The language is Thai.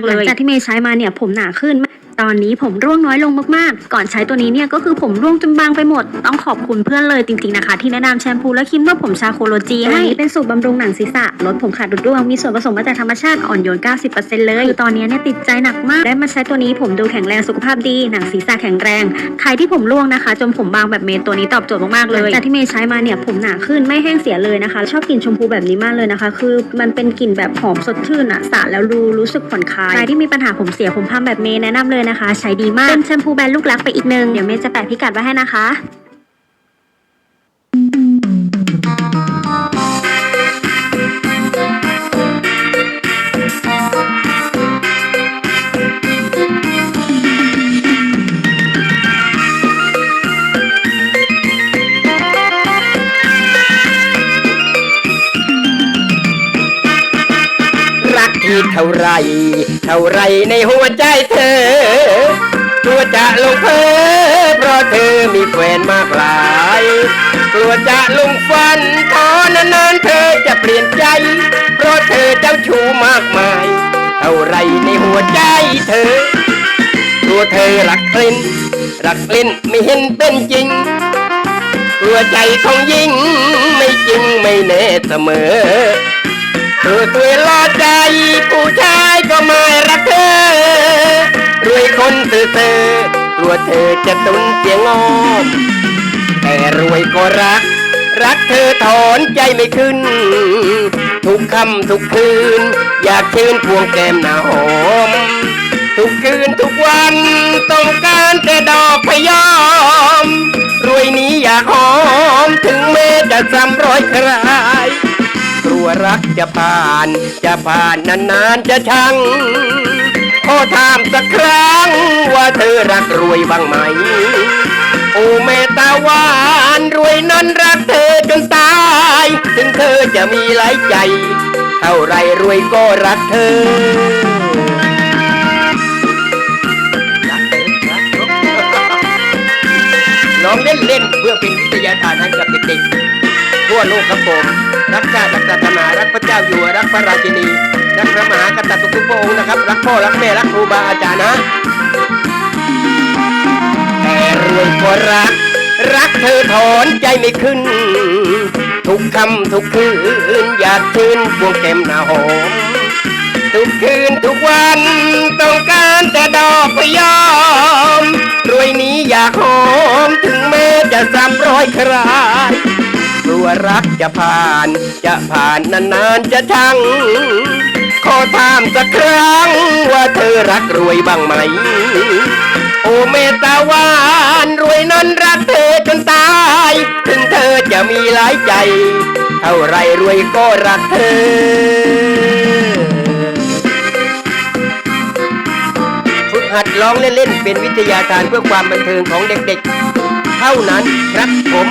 เลยจากที่เมย์ใช้มาเนี่ยผมหนาขึ้น ตอนนี้ผมร่วงน้อยลงมากๆ ก่อนใช้ตัวนี้เนี่ยก็คือผมร่วงจนบางไปหมด ต้องขอบคุณเพื่อนเลยจริงๆนะคะ ที่แนะนำแชมพูและครีมนวดผมชาโคโลจีให้เป็นสูตรบำรุงหนังศีรษะลดผมขาดดุดร่วงมีส่วนผสมมาจากธรรมชาติอ่อนโยน 90%เลยคือตอนนี้เนี่ยติดใจหนักมาก ได้มาใช้ตัวนี้ผมดูแข็งแรงสุขภาพดีหนังศีรษะแข็งแรง ใครที่ผมร่วงนะคะ จนผมบางแบบเมย์ตัวนี้ตอบโจทย์มากๆเลยจากที่เมย์ใช้มาเนี่ยผมหนาขึ้นไม่แห้งเสียเลยนะคะ ชอบกลิ่นชมพูแบบนี้มากเลยนะคะ คือมันเป็นกลิ่นแบบหอมสดชื่นอะสระแล้วรู้รู้สึกผ่อนคลายใครที่มีปัญหาผมเสียผมพามแบบเมย์แนะนำเลยนะคะ ใช้ดีมากเป็นแชมพูแบรนด์ลูกรักไปอีกหนึ่งเดี๋ยวเมย์จะแปะพิกัดไว้ให้นะคะ รักที่เท่าไร เท่าไรในหัวใจเธอกลัวจะลงเพอเพราะเธอมีแฟนมากหลายกลัวจะลงฟันขอนานๆเธอจะเปลี่ยนใจ เพราะเธอเจ้าชู้มากมาย เท่าไรในหัวใจเธอกลัวเธอรักเล่นรักเล่นไม่เห็นเป็นจริงกลัวใจของยิ่งไม่จริงไม่แน่เสมอ เธอตัวลอใจผู้ชายก็ไม่รักเธอรวยคนเธอเธอกลัวเธอจะตุนเสียงงอมแต่รวยก็รัก รักเธอถอนใจไม่ขึ้น ทุกคำทุกคืน อยากชื่นพวงแก้มหนาหอม ทุกคืนทุกวันต้องการแต่ดอกพยอม รวยนี้อยากหอม ถึงแม้จะซ้ำร้อยคราย รักจะผ่าน จะผ่านนานๆจะชังขอถามสักครั้ง ว่าเธอรักรวยบ้างไหม โอ้เมตาหวานรวยนั้นรักเธอจนตาย ถึงเธอจะมีหลายใจ เท่าไรรวยก็รักเธอรักเธอรักเธอลองเล่นเล่นเพื่อเป็นวิทยาทานให้กับเด็กๆทั่วโลกครับผม รักชาติรักศาสนารักพระเจ้าอยู่หัวรักพระราชินี รักพระมหากษัตริย์ทุกพระองค์นะครับ รักพ่อรักแม่รักครูบาอาจารย์นะแต่รวยก็รัก รักเธอถอนใจไม่ขึ้น ทุกคำทุกคืนอยากชื่นพวงแก้มหน้าหอมทุกคืนทุกวันต้องการแต่ดอกพยอมรวยนี้อยากหอมถึงแม้จะซ้ำร้อยคราย รักจะผ่าน จะผ่านนานๆจะชังขอถามสักครั้งว่าเธอรักรวยบ้างไหม โอเมตาวานรวยนั้นรักเธอจนตาย ถึงเธอจะมีหลายใจ เท่าไรรวยก็รักเธอฝึกหัดร้องเล่นๆเป็นวิทยาทานเพื่อความบันเทิงของเด็กๆ เท่านั้นครับผม